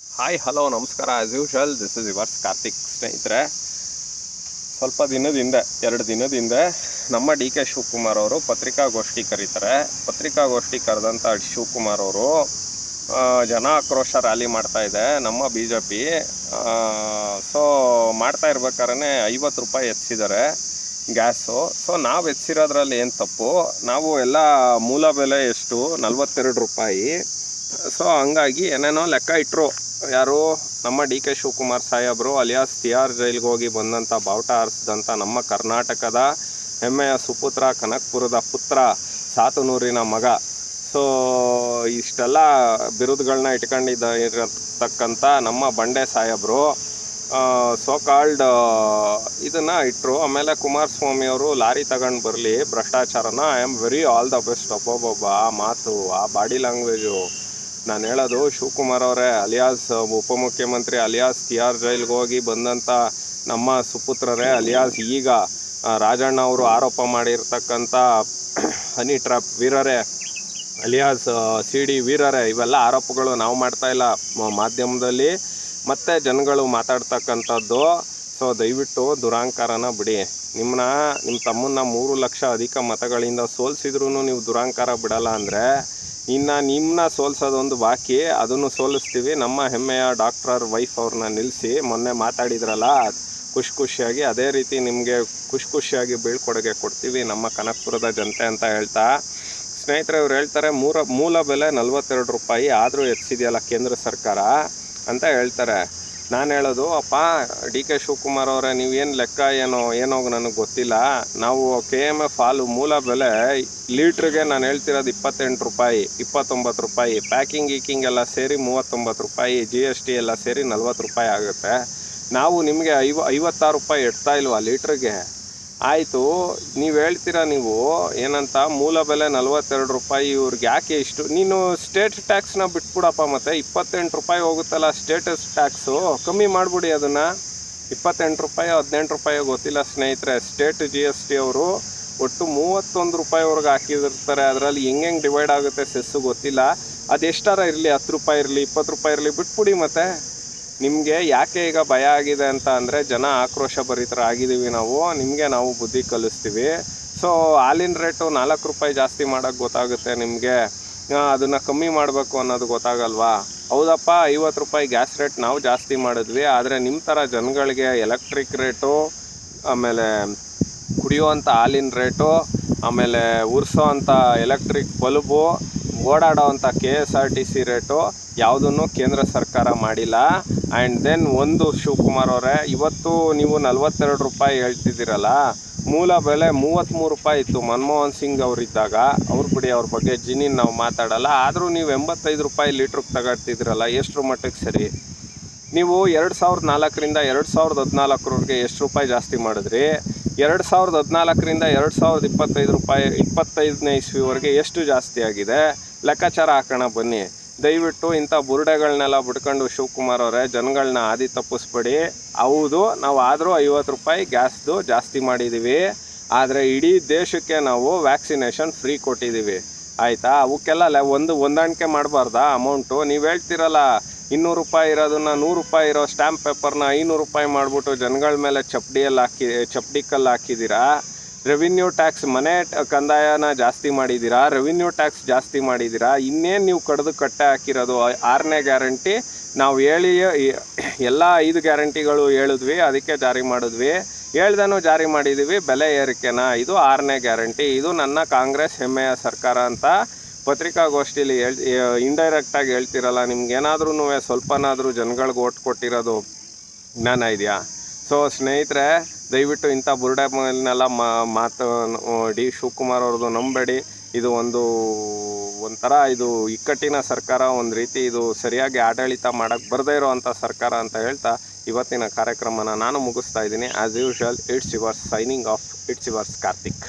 Hi hello ನಮಸ್ಕಾರ. As usual this is yours Karthik ಸ್ನೇಹಿತರೆ. ಸ್ವಲ್ಪ ದಿನದಿಂದ, ಎರಡು ದಿನದಿಂದ ನಮ್ಮ ಡಿ ಕೆ ಶಿವಕುಮಾರ್ ಅವರು ಪತ್ರಿಕಾಗೋಷ್ಠಿ ಕರೀತಾರೆ. ಪತ್ರಿಕಾಗೋಷ್ಠಿ ಕರೆದಂಥ ಶಿವಕುಮಾರ್ ಅವರು ಜನ ಆಕ್ರೋಶ ರ್ಯಾಲಿ ಮಾಡ್ತಾ ಇದೆ, ನಮ್ಮ ಬಿ ಜೆ ಪಿ ಸೊ ಮಾಡ್ತಾ ಇರ್ಬೇಕಾದ್ರೆ ಐವತ್ತು ರೂಪಾಯಿ ಹೆಚ್ಚಿದ್ದಾರೆ ಗ್ಯಾಸು. ಸೊ ನಾವು ಹೆಚ್ಚಿರೋದ್ರಲ್ಲಿ ಏನು ತಪ್ಪು? ನಾವು ಎಲ್ಲ ಮೂಲ ಬೆಲೆ ಎಷ್ಟು? ನಲ್ವತ್ತೆರಡು ರೂಪಾಯಿ. ಸೊ ಹಂಗಾಗಿ ಏನೇನೋ ಲೆಕ್ಕ ಇಟ್ಟರು ಯಾರು ನಮ್ಮ ಡಿ ಕೆ ಶಿವಕುಮಾರ್ ಸಾಹೇಬರು ಅಲಿಯಾಸ್ ತಿಹಾರ್ ಜೈಲ್ಗೆ ಹೋಗಿ ಬಂದಂಥ ಬಾವುಟ ಹಾರಿಸಿದಂಥ ನಮ್ಮ ಕರ್ನಾಟಕದ ಹೆಮ್ಮೆಯ ಸುಪುತ್ರ, ಕನಕಪುರದ ಪುತ್ರ, ಸಾತನೂರಿನ ಮಗ. ಸೊ ಇಷ್ಟೆಲ್ಲ ಬಿರುದುಗಳನ್ನ ಇಟ್ಕೊಂಡಿದ್ದ, ಇರತಕ್ಕಂಥ ನಮ್ಮ ಬಂಡೆ ಸಾಹೇಬರು ಸೋ ಕಾಲ್ಡ್ ಇದನ್ನು ಇಟ್ಟರು ಆಮೇಲೆ ಕುಮಾರಸ್ವಾಮಿ ಅವರು ಲಾರಿ ತಗೊಂಡು ಬರಲಿ, ಭ್ರಷ್ಟಾಚಾರನ. I am very all the best ಒಬ್ಬೊಬ್ಬೊಬ್ಬ ಆ ಮಾತು, ಆ ಬಾಡಿ ಲ್ಯಾಂಗ್ವೇಜು ನಾನು ಹೇಳೋದು ಶಿವಕುಮಾರ್ ಅವರೇ, ಅಲಿಯಾಸ್, ಉಪಮುಖ್ಯಮಂತ್ರಿ ಅಲಿಯಾಸ್ ತಿಹಾರ್ ಜೈಲ್ಗೆ ಹೋಗಿ ಬಂದಂಥ ನಮ್ಮ ಸುಪುತ್ರರೇ ಅಲಿಯಾಸ್ ಈಗ ರಾಜಣ್ಣ ಅವರು ಆರೋಪ ಮಾಡಿರ್ತಕ್ಕಂಥ ಹನಿ ಟ್ರ್ಯಾಪ್ ವೀರರೇ, ಅಲಿಯಾಸ್ ಸಿ ಡಿ ವೀರರೇ, ಇವೆಲ್ಲ ಆರೋಪಗಳು ನಾವು ಮಾಡ್ತಾ ಇಲ್ಲ ಮಾಧ್ಯಮದಲ್ಲಿ. ಮತ್ತೆ ಜನಗಳು ಮಾತಾಡ್ತಕ್ಕಂಥದ್ದು, ಸೊ ದಯವಿಟ್ಟು ದುರಾಂಕಾರನ ಬಿಡಿ. ನಿಮ್ಮನ್ನ ನಿಮ್ಮ ತಮ್ಮನ್ನ ಮೂರು ಲಕ್ಷ ಅಧಿಕ ಮತಗಳಿಂದ ಸೋಲಿಸಿದ್ರೂ ನೀವು ದುರಾಂಕಾರ ಬಿಡಲ್ಲ ಅಂದರೆ ಇನ್ನು ನಿಮ್ಮನ್ನ ಸೋಲ್ಸೋದೊಂದು ಬಾಕಿ, ಅದನ್ನು ಸೋಲಿಸ್ತೀವಿ. ನಮ್ಮ ಹೆಮ್ಮೆಯ ಡಾಕ್ಟರ್ ವೈಫ್ ಅವ್ರನ್ನ ನಿಲ್ಲಿಸಿ ಮೊನ್ನೆ ಮಾತಾಡಿದ್ರಲ್ಲ, ಖುಷಿ ಖುಷಿಯಾಗಿ, ಅದೇ ರೀತಿ ನಿಮಗೆ ಖುಷಿ ಖುಷಿಯಾಗಿ ಬೀಳ್ಕೊಡುಗೆ ಕೊಡ್ತೀವಿ, ನಮ್ಮ ಕನಕಪುರದ ಜನತೆ ಅಂತ ಹೇಳ್ತಾ. ಸ್ನೇಹಿತರೆ, ಇವ್ರು ಹೇಳ್ತಾರೆ, ಮೂರ, ಮೂಲ ಬೆಲೆ ನಲ್ವತ್ತೆರಡು ರೂಪಾಯಿ, ಆದರೂ ಹೆಚ್ಚಿದೆಯಲ್ಲ ಕೇಂದ್ರ ಸರ್ಕಾರ ಅಂತ ಹೇಳ್ತಾರೆ. ನಾನು ಹೇಳೋದು, ಅಪ್ಪ ಡಿ ಕೆ ಶಿವಕುಮಾರ್ ಅವರೇ ನೀವೇನು ಲೆಕ್ಕ, ಏನೋ ಏನೋ ನನಗೆ ಗೊತ್ತಿಲ್ಲ. ನಾವು ಕೆ ಎಂ ಎಫ್ ಹಾಲು ಮೂಲ ಬೆಲೆ ಲೀಟ್ರಿಗೆ ನಾನು ಹೇಳ್ತಿರೋದು ಇಪ್ಪತ್ತೆಂಟು ರೂಪಾಯಿ, ಇಪ್ಪತ್ತೊಂಬತ್ತು ರೂಪಾಯಿ. ಪ್ಯಾಕಿಂಗ್, ಗೀಕಿಂಗ್ ಎಲ್ಲ ಸೇರಿ ಮೂವತ್ತೊಂಬತ್ತು ರೂಪಾಯಿ ಜಿ ಎಸ್ ಟಿ ಎಲ್ಲ ಸೇರಿ ನಲ್ವತ್ತು ರೂಪಾಯಿ ಆಗುತ್ತೆ. ನಾವು ನಿಮಗೆ ಐವ, ಐವತ್ತಾರು ರೂಪಾಯಿ ಇಡ್ತಾ ಇಲ್ವಾ ಲೀಟ್ರಿಗೆ? ಆಯಿತು, ನೀವು ಹೇಳ್ತೀರಾ ನೀವು, ಏನಂತ, ಮೂಲ ಬೆಲೆ ನಲ್ವತ್ತೆರಡು ರೂಪಾಯಿ, ಇವ್ರಿಗೆ ಯಾಕೆ ಇಷ್ಟು? ನೀನು ಸ್ಟೇಟ್ ಟ್ಯಾಕ್ಸ್ನ ಬಿಟ್ಬಿಡಪ್ಪ ಮತ್ತೆ, ಇಪ್ಪತ್ತೆಂಟು ರೂಪಾಯಿ ಹೋಗುತ್ತಲ್ಲ ಸ್ಟೇಟಸ್ ಟ್ಯಾಕ್ಸು ಕಮ್ಮಿ ಮಾಡಿಬಿಡಿ ಅದನ್ನು. ಇಪ್ಪತ್ತೆಂಟು ರೂಪಾಯಿ, ಹದಿನೆಂಟು ರೂಪಾಯಿ ಗೊತ್ತಿಲ್ಲ ಸ್ನೇಹಿತರೆ ಸ್ಟೇಟ್ ಜಿ ಎಸ್ ಟಿ ಅವರು ಒಟ್ಟು ಮೂವತ್ತೊಂದು ರೂಪಾಯಿವರೆಗೆ ಹಾಕಿದಿರ್ತಾರೆ ಅದರಲ್ಲಿ ಹೆಂಗೆ ಡಿವೈಡ್ ಆಗುತ್ತೆ ಸೆಸ್ಸು ಗೊತ್ತಿಲ್ಲ. ಅದೆಷ್ಟಾರ ಇರಲಿ, ಹತ್ತು ರೂಪಾಯಿ ಇರಲಿ, ಇಪ್ಪತ್ತು ರೂಪಾಯಿ ಇರಲಿ, ಬಿಟ್ಬಿಡಿ ಮತ್ತೆ. ನಿಮಗೆ ಯಾಕೆ ಈಗ ಭಯ ಆಗಿದೆ ಅಂತ ಅಂದರೆ ಜನ ಆಕ್ರೋಶ ಭರಿತರಾಗಿದ್ದೀವಿ ನಾವು, ನಿಮಗೆ ನಾವು ಬುದ್ಧಿ ಕಲಿಸ್ತೀವಿ. ಸೊ ಹಾಲಿನ ರೇಟು ನಾಲ್ಕು ರೂಪಾಯಿ ಜಾಸ್ತಿ ಮಾಡೋಕ್ಕೆ ಗೊತ್ತಾಗುತ್ತೆ ನಿಮಗೆ. ಅದನ್ನು ಕಮ್ಮಿ ಮಾಡಬೇಕು ಅನ್ನೋದು ಗೊತ್ತಾಗಲ್ವಾ? ಹೌದಪ್ಪ, ಐವತ್ತು ರೂಪಾಯಿ ಗ್ಯಾಸ್ ರೇಟ್ ನಾವು ಜಾಸ್ತಿ ಮಾಡಿದ್ವಿ, ಆದರೆ ನಿಮ್ಮ ಥರ ಜನಗಳಿಗೆ ಎಲೆಕ್ಟ್ರಿಕ್ ರೇಟು ಆಮೇಲೆ ಕುಡಿಯುವಂಥ ಹಾಲಿನ ರೇಟು ಆಮೇಲೆ ಉರಿಸೋ ಅಂಥ ಎಲೆಕ್ಟ್ರಿಕ್ ಬಲ್ಬು ಓಡಾಡೋ ಅಂಥ K S R T C rate ಯಾವುದನ್ನು ಕೇಂದ್ರ ಸರ್ಕಾರ ಮಾಡಿಲ್ಲ. ಆ್ಯಂಡ್ ದೆನ್ ಒಂದು ಶಿವಕುಮಾರ್ ಅವರೇ, ಇವತ್ತು ನೀವು ನಲ್ವತ್ತೆರಡು ರೂಪಾಯಿ ಹೇಳ್ತಿದ್ದೀರಲ್ಲ, ಮೂಲ ಬೆಲೆ ಮೂವತ್ತ್ಮೂರು ರೂಪಾಯಿ ಇತ್ತು. ಮನಮೋಹನ್ ಸಿಂಗ್ ಅವರಿದ್ದಾಗ, ಅವ್ರ ಬಿಡಿ ಅವ್ರ ಬಗ್ಗೆ ಜಿನಿನ್ ನಾವು ಮಾತಾಡಲ್ಲ. ಆದರೂ ನೀವು ಎಂಬತ್ತೈದು ರೂಪಾಯಿ ಲೀಟ್ರಿಗೆ ತಗೊಳ್ತಿದ್ದೀರಲ್ಲ ಎಷ್ಟು ಮಟ್ಟಕ್ಕೆ ಸರಿ? ನೀವು ಎರಡು ಸಾವಿರದ ನಾಲ್ಕರಿಂದ ಎರಡು ಸಾವಿರದ ಹದಿನಾಲ್ಕರವರೆಗೆ ಎಷ್ಟು ರೂಪಾಯಿ ಜಾಸ್ತಿ ಮಾಡಿದ್ರಿ? ಎರಡು ಸಾವಿರದ ಹದಿನಾಲ್ಕರಿಂದ ಎರಡು ಸಾವಿರದ ಇಪ್ಪತ್ತೈದು ರೂಪಾಯಿ, ಇಪ್ಪತ್ತೈದನೇ ಇಸ್ವಿವರೆಗೆ ಎಷ್ಟು ಜಾಸ್ತಿ ಆಗಿದೆ? ಲೆಕ್ಕಾಚಾರ ಹಾಕೋಣ ಬನ್ನಿ. ದಯವಿಟ್ಟು ಇಂಥ ಬುರುಡೆಗಳನ್ನೆಲ್ಲ ಬಿಟ್ಕೊಂಡು ಶಿವಕುಮಾರ್ ಅವರೇ, ಜನಗಳನ್ನ ಆದಿ ತಪ್ಪಿಸ್ಬೇಡಿ. ಹೌದು, ನಾವು ಆದರೂ ಐವತ್ತು ರೂಪಾಯಿ ಗ್ಯಾಸ್ದು ಜಾಸ್ತಿ ಮಾಡಿದ್ದೀವಿ ಆದರೆ ಇಡೀ ದೇಶಕ್ಕೆ ನಾವು ವ್ಯಾಕ್ಸಿನೇಷನ್ ಫ್ರೀ ಕೊಟ್ಟಿದ್ದೀವಿ ಆಯಿತಾ? ಅವಕ್ಕೆಲ್ಲ ಒಂದು ಹೊಂದಾಣಿಕೆ ಮಾಡಬಾರ್ದಾ ಅಮೌಂಟು? ನೀವು ಹೇಳ್ತಿರಲ್ಲ, ಇನ್ನೂರು ರೂಪಾಯಿ ಇರೋದನ್ನ ನೂರು ರೂಪಾಯಿ ಇರೋ ಸ್ಟ್ಯಾಂಪ್ ಪೇಪರ್ನ ಐನೂರು ರೂಪಾಯಿ ಮಾಡಿಬಿಟ್ಟು ಜನಗಳ ಮೇಲೆ ಚಪ್ಪಡಿಯಲ್ಲಿ ಹಾಕಿ ಚಪ್ಪಡಿ ಕಲ್ಲು ಹಾಕಿದ್ದೀರಾ ರೆವಿನ್ಯೂ ಟ್ಯಾಕ್ಸ್ ಮನೆ ಕಂದಾಯನ ಜಾಸ್ತಿ ಮಾಡಿದ್ದೀರಾ? ರೆವಿನ್ಯೂ ಟ್ಯಾಕ್ಸ್ ಜಾಸ್ತಿ ಮಾಡಿದ್ದೀರಾ? ಇನ್ನೇನು ನೀವು ಕಡ್ದು ಕಟ್ಟೆ ಹಾಕಿರೋದು? ಆರನೇ ಗ್ಯಾರಂಟಿ ನಾವು ಹೇಳಿ, ಎಲ್ಲ ಐದು ಗ್ಯಾರಂಟಿಗಳು ಹೇಳಿದ್ವಿ, ಅದಕ್ಕೆ ಜಾರಿ ಮಾಡಿದ್ವಿ. ಹೇಳ್ದನೂ ಜಾರಿ ಮಾಡಿದ್ದೀವಿ ಬೆಲೆ ಏರಿಕೆನ. ಇದು ಆರನೇ ಗ್ಯಾರಂಟಿ ಇದು ನನ್ನ ಕಾಂಗ್ರೆಸ್ ಹೆಮ್ಮೆಯ ಸರ್ಕಾರ ಅಂತ ಪತ್ರಿಕಾಗೋಷ್ಠಿಲಿ ಹೇಳ್ ಇಂಡೈರೆಕ್ಟಾಗಿ ಹೇಳ್ತಿರಲ್ಲ ನಿಮ್ಗೇನಾದ್ರೂ ಸ್ವಲ್ಪನಾದರೂ ಜನಗಳಿಗೆ ಓಟ್ ಕೊಟ್ಟಿರೋದು ಜ್ಞಾನ ಇದೆಯಾ? ಸೊ ಸ್ನೇಹಿತರೆ ದಯವಿಟ್ಟು ಇಂಥ ಬುರುಡೆ ಮೇಲೆಲ್ಲ ಮಾತು ಡಿ ಶಿವಕುಮಾರ್ ಅವ್ರದ್ದು ನಂಬೇಡಿ. ಇದು ಒಂದು, ಒಂಥರ ಇದು ಇಕ್ಕಟ್ಟಿನ ಸರ್ಕಾರ, ಒಂದು ರೀತಿ ಇದು ಸರಿಯಾಗಿ ಆಡಳಿತ ಮಾಡೋಕ್ಕೆ ಬರದೇ ಇರೋವಂಥ ಸರ್ಕಾರ ಅಂತ ಹೇಳ್ತಾ ಇವತ್ತಿನ ಕಾರ್ಯಕ್ರಮನ ನಾನು ಮುಗಿಸ್ತಾ ಇದ್ದೀನಿ. As usual it's your signing off it's yours Karthik